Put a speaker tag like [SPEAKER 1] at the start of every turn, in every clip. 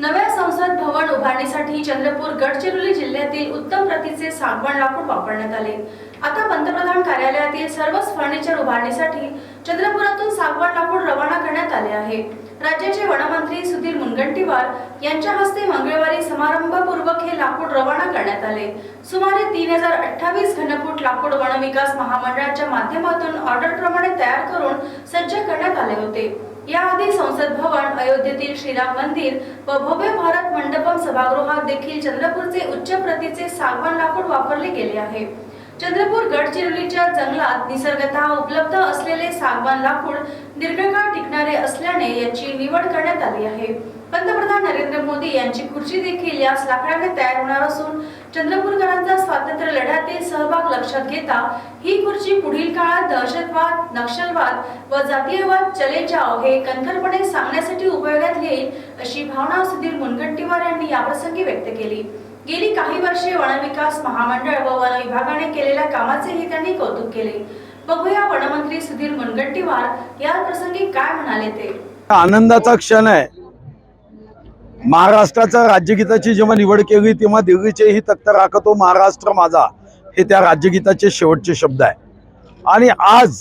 [SPEAKER 1] नव्या संसद भवन उभारणीसाठी चंद्रपूर गडचिरोली जिल्ह्यातील उत्तम प्रतीचे सागवण लाकूड वापरण्यात आले. आता पंतप्रधान कार्यालयातील सर्वच फर्निचर उभारणीसाठी चंद्रपुरातून सागवण लाकूड रवाना करण्यात आले आहे. राज्याचे वनमंत्री सुधीर मुनगंटीवार यांच्या हस्ते मंगळवारी समारंभपूर्वक हे लाकूड रवाना करण्यात आले. सुमारे तीन हजार अठ्ठावीस घनफूट लाकूड वनविकास महामंडळाच्या माध्यमातून ऑर्डरप्रमाणे तयार करून सज्ज करण्यात आले होते. याआधी संसद भवन अयोध्येतील श्रीराम मंदिर व भव्य भारत मंडपम सभागृहात देखील चंद्रपूरचे उच्च प्रतीचे सागवान लाकूड वापरले गेले आहे. चंद्रपूर गडचिरोलीच्या जंगलात निसर्गतः उपलब्ध असलेले सागवान लाकूड दीर्घकाळ टिकणारे असल्याने याची निवड करण्यात आली आहे. पंतप्रधान नरेंद्र मोदी यांची खुर्ची देखील याच लाकडाने तयार होणार असून चंद्रपूरकरांचा स्वातंत्र्य लढ्यातील सहभाग लक्षात घेता ही खुर्ची पुढील काळात दहशतवाद नक्षलवाद व जातीयवाद चले जाओ हे कणखरपणे सांगण्यासाठी उपयोगात येईल अशी भावना सुधीर मुनगंटीवार यांनी याप्रसंगी व्यक्त केली. गेली काही वर्षे वनविकास महामंडळ व वन विभागाने केलेल्या कामाचेही त्यांनी कौतुक केले. बघूया वनमंत्री सुधीर मुनगंटीवार या प्रसंगी काय म्हणाले ते.
[SPEAKER 2] आनंदाचा क्षण आहे. महाराष्ट्राच्या राज्यगीताची जेव्हा निवड केली तेव्हा दिल्लीचे ही तख्त राखतो महाराष्ट्र माझा हे त्या राज्यगीताचे शेवटचे शब्द आहे. आणि आज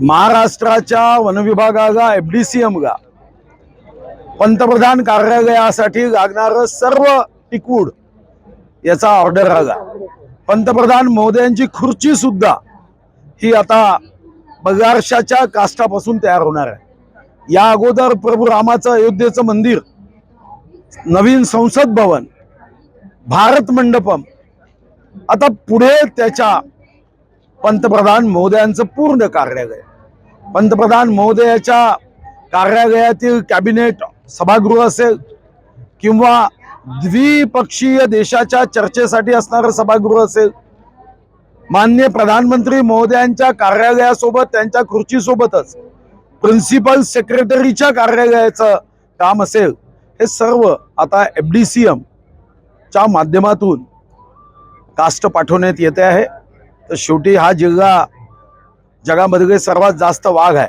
[SPEAKER 2] महाराष्ट्राच्या वनविभागाला एफ डी सी एमला पंतप्रधान कार्यालयासाठी लागणारं सर्व टिकूड याचा ऑर्डर आला. पंतप्रधान महोदयांची खुर्ची सुद्धा ही आता बगारशाच्या काष्टापासून तयार होणार आहे. या अगोदर प्रभू रामाचं अयोध्येचं मंदिर नवीन संसद भवन भारत मंडपम. आता पुढे त्याच्या पंतप्रधान महोदयांचं पूर्ण कार्यालय. पंतप्रधान महोदयाच्या कार्यालयातील कॅबिनेट सभागृह असेल किंवा द्विपक्षीय देशाच्या चर्चेसाठी असणारं सभागृह असेल. मान्य प्रधानमंत्री महोदयांच्या कार्यालयासोबत त्यांच्या खुर्चीसोबतच प्रिन्सिपल सेक्रेटरीच्या कार्यालयाचं काम असेल. हे सर्व आता एफ डी सी एमच्या माध्यमातून कास्ट पाठवण्यात येते आहे. तर शेवटी हा जिल्हा जगामध्ये सर्वात जास्त वाघ आहे.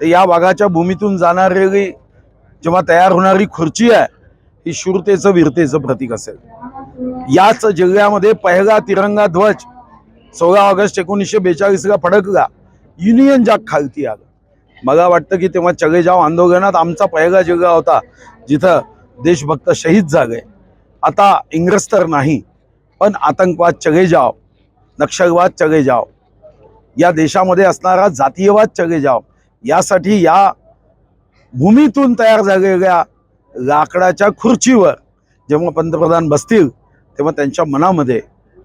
[SPEAKER 2] तर या वाघाच्या भूमीतून जाणारी जेव्हा तयार होणारी खुर्ची आहे ही शूरतेचं वीरतेचं प्रतीक असेल. याच जिल्ह्यामध्ये पहिला तिरंगा ध्वज सोळा ऑगस्ट एकोणीसशे बेचाळीसला फडकला. युनियन जाग खालती आलं. मला वाटतं की तेव्हा चगेजाव आंदोलनात आमचा पहिला जिल्हा होता. जिथं देशभक्त शहीद झाले. आता इंग्रज तर नाही पण आतंकवाद चगे जाव नक्षलवाद चगे जाव. या देशामध्ये असणारा जातीयवाद चगे जाव. यासाठी या भूमीतून तयार झालेल्या लाकडाच्या खुर्चीवर जेव्हा पंतप्रधान बसतील तेव्हा त्यांच्या मनामध्ये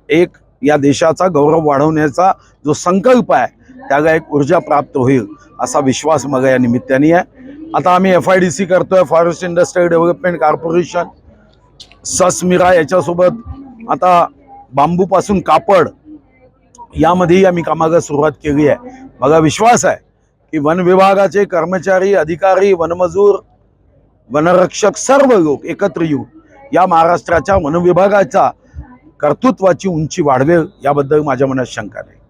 [SPEAKER 2] एक या देशाचा गौरव वाढवण्याचा जो संकल्प आहे त्याला एक ऊर्जा प्राप्त होईल असा विश्वास मग या निमित्ताने आहे. आता आम्ही एफ आय डी सी करतोय forest industrial development corporation SASMIRA याच्यासोबत. आता बांबूपासून कापड यामध्येही आम्ही कामाला सुरुवात केली आहे. मला विश्वास आहे की वन विभागाचे कर्मचारी अधिकारी वनमजूर वनरक्षक सर्व लोक एकत्र येऊन या महाराष्ट्राच्या वनविभागाच्या कर्तृत्वाची उंची वाढवेल याबद्दल माझ्या मनात शंका नाही.